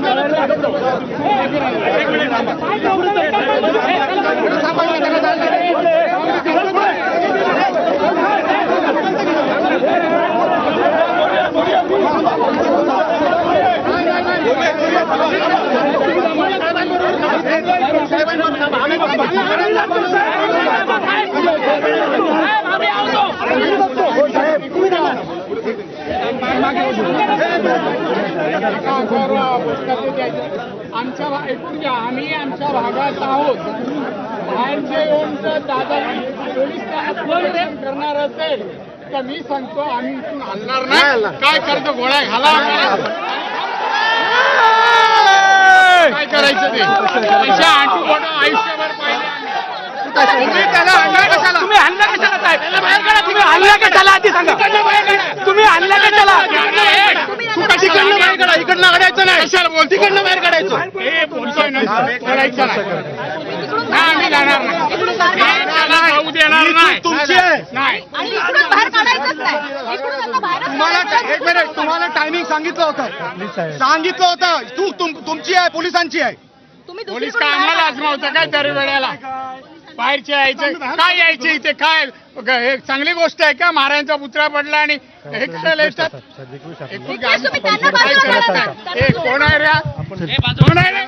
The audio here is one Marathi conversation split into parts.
Come on, come on. आमच्या भा- ऐकून घ्या आम्ही आमच्या भागात आहोत. बाहेरचे येऊन जर दादा पोलीस करणार असेल तर मी सांगतो आम्ही इथून हलणार नाही. काय करतो गोळ्या घाला. काय करायचं ते? अशा आंटूपणा आयुष्यभर पाहिले आम्ही. तुम्ही त्याला हल्ला कशाला? तुम्ही हल्ला कशाला साहेब? त्याला बाहेर काढा तुम्ही हल्ला कशाला आधी सांगा. तुम्ही हल्ला कशाला? तू कशी इकडनं बाहेर काढा? इकडनं काढायचं नाही. कशाला बोल तिकडनं बाहेर काढायचं. हे बोलतोय ना. काढायचं आम्ही जाणार नाही. देणार नाही. तुमची. नाही आणि इकडून बाहेर काढायचंच नाही. इकडून त्यांना बाहेरच तुम्हाला एक मिनिट. तुम्हाला टायमिंग सांगितलं होतं. सांगितलं होतं. तू तुम- तुमची आहे पोलिसांची आहे. तुम्ही पोलीस काय आम्हाला आजमावतं काय दर वेळेला बाहेरचे यायचे काय यायचे इथे काय? हे चांगली गोष्ट आहे का? महाराजांचा पुतळा पडला आणि हे करायला येतात? काढा. आहे? हे कोण आहे रे? कोण आहे रे?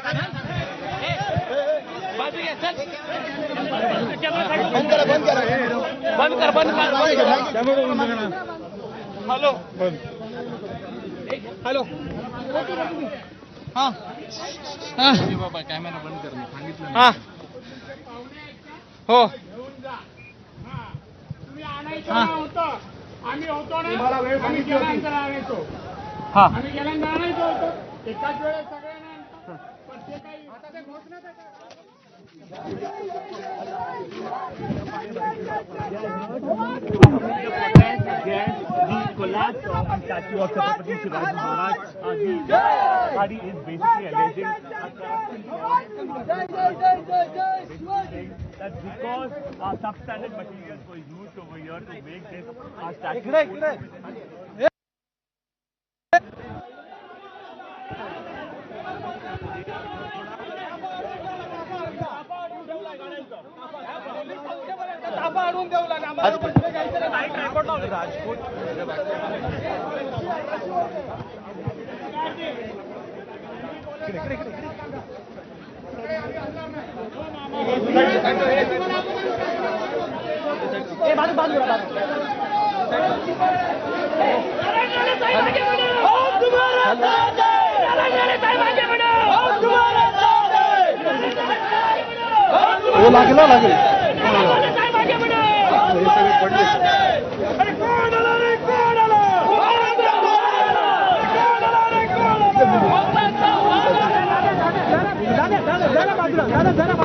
बंद कर बंद कर हॅलो हॅलो हा हा. हा हो तुम्ही आणायचं नव्हतं आम्ही होतो ना आम्ही गेल्यानंतर आणायचो हा आम्ही गेल्यानंतर आणायचो होतो एकाच वेळेस सगळ्यांना आणतो. पण ते काही आता ते घोषणाच आहे the collapse of the statue of Chhatrapati Shivaji Maharaj. Uh, the party is basically alleging a corruption that because uh, substandard materials were used over here to make this uh, statue. बाजू बाजू हो लागेल लागेल हे सगळे पडले बाजूला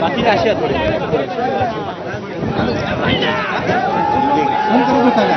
বাকিটা আসে আমি করব তাহলে।